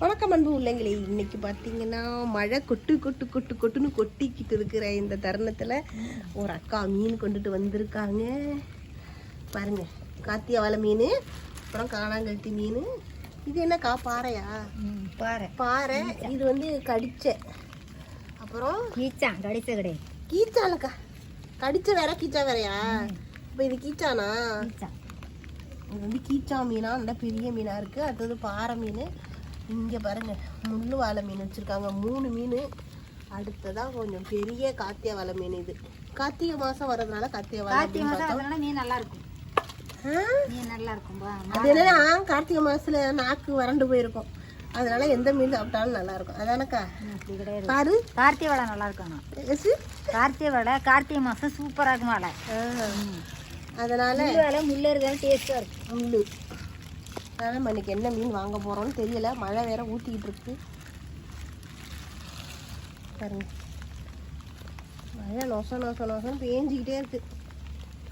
வணக்கம் அன்பு உள்ளங்களே. இன்னைக்கு பார்த்தீங்கன்னா மழை கொட்டு கொட்டு கொட்டு கொட்டுன்னு கொட்டிக்கிட்டு இருக்கிற இந்த தருணத்தில் ஒரு அக்கா மீன் கொண்டுட்டு வந்திருக்காங்க. பாருங்க காத்தியா வலை மீன் அப்புறம் காணாங்கழுத்தி மீன். இது என்னக்கா பாறையா? பாரு பாறை. இது வந்து கடிச்ச. அப்புறம்? கீச்சான் கடிச்ச கிடையாது கீச்சாலக்கா கடிச்ச வேற கீச்சா வேறையா? இப்போ இது கீச்சானா? இது வந்து கீச்சா மீனா? நல்ல பெரிய மீனா இருக்கு. அடுத்தது பாறை மீன். இங்க பாருங்க முள்ளு வாழை மீன் வச்சிருக்காங்க. மூணு மீன். அடுத்ததா கொஞ்சம் பெரிய காத்திய வாழை மீன் இது. கார்த்திகை மாசம் வர்றதுனால கார்த்திகை வாழை கார்த்திகை மாதம் மீன் நல்லா இருக்கும்? மீன் நல்லா இருக்கும் பா. அது என்னன்னா கார்த்திகை மாசத்துல நாக்கு வறண்டு போயிருக்கும். அதனால எந்த மீன் சாப்பிட்டாலும் நல்லா இருக்கும் அதானக்கா பாரு. கார்த்திகை வடை நல்லா இருக்கும்? கார்த்திகை வடை கார்த்திகை மாதம் சூப்பராக இருக்கும் வடை. அதனால முள்ளு வடை முள்ளு இருந்தாலும் இருக்கும். முள்ளு. அதனால் நம்ம இன்னைக்கு என்ன மீன் வாங்க போகிறோம்னு தெரியல. மழை வேற ஊற்றிக்கிட்டு இருக்கு. பாருங்க. மழை நொச நொச நொசம் பேஞ்சிக்கிட்டே இருக்கு.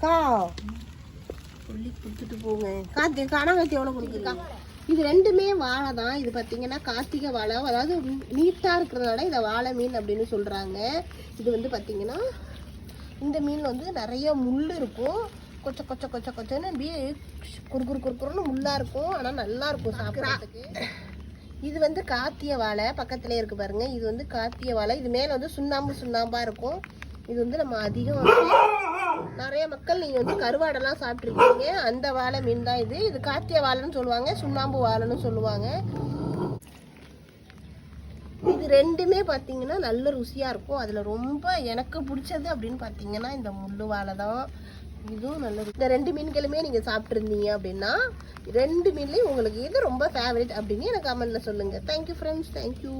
கா சொல்லி கொடுத்துட்டு போங்க. காத்தி காணாங்கத்தி எவ்வளோ கொடுக்குறா இது ரெண்டுமே வாழை தான். இது பார்த்தீங்கன்னா கார்த்திகை வாழை. அதாவது நீட்டாக இருக்கிறதுனால இதை வாழை மீன் அப்படின்னு சொல்கிறாங்க இது வந்து பார்த்தீங்கன்னா இந்த மீன் வந்து நிறைய முள் இருக்கும். சொக்க கொச்ச கொச்ச கொச்சன்னு அப்படியே குறுகுறு குறுக்குறுன்னு முள்ளா இருக்கும். ஆனால் நல்லா இருக்கும் சாப்பிட்றதுக்கு. இது வந்து காத்திய வாழை பக்கத்துலேயே இருக்கு பாருங்க. இது வந்து காத்திய வாழை. இது மேலே வந்து சுண்ணாம்பு சுண்ணாம்பா இருக்கும். இது வந்து நம்ம அதிகம் வந்து நிறைய மக்கள் நீங்கள் வந்து கருவாடெல்லாம் சாப்பிட்ருக்கீங்க அந்த வாழை மீன் தான் இது. இது காத்திய வாழைன்னு சொல்லுவாங்க சுண்ணாம்பு வாழைன்னு சொல்லுவாங்க. இது ரெண்டுமே பார்த்தீங்கன்னா நல்ல ருசியாக இருக்கும். அதில் ரொம்ப எனக்கு பிடிச்சது அப்படின்னு பார்த்தீங்கன்னா இந்த முள்ளுவாலை தான். இதுவும் நல்லது இந்த ரெண்டு மீன்களுமே நீங்கள் சாப்பிட்ருந்தீங்க அப்படின்னா ரெண்டு மீன்லேயும் உங்களுக்கு எது ரொம்ப ஃபேவரட் அப்படின்னு எனக்கு கமெண்ட்டில் சொல்லுங்கள் தேங்க்யூ ஃப்ரெண்ட்ஸ் தேங்க்யூ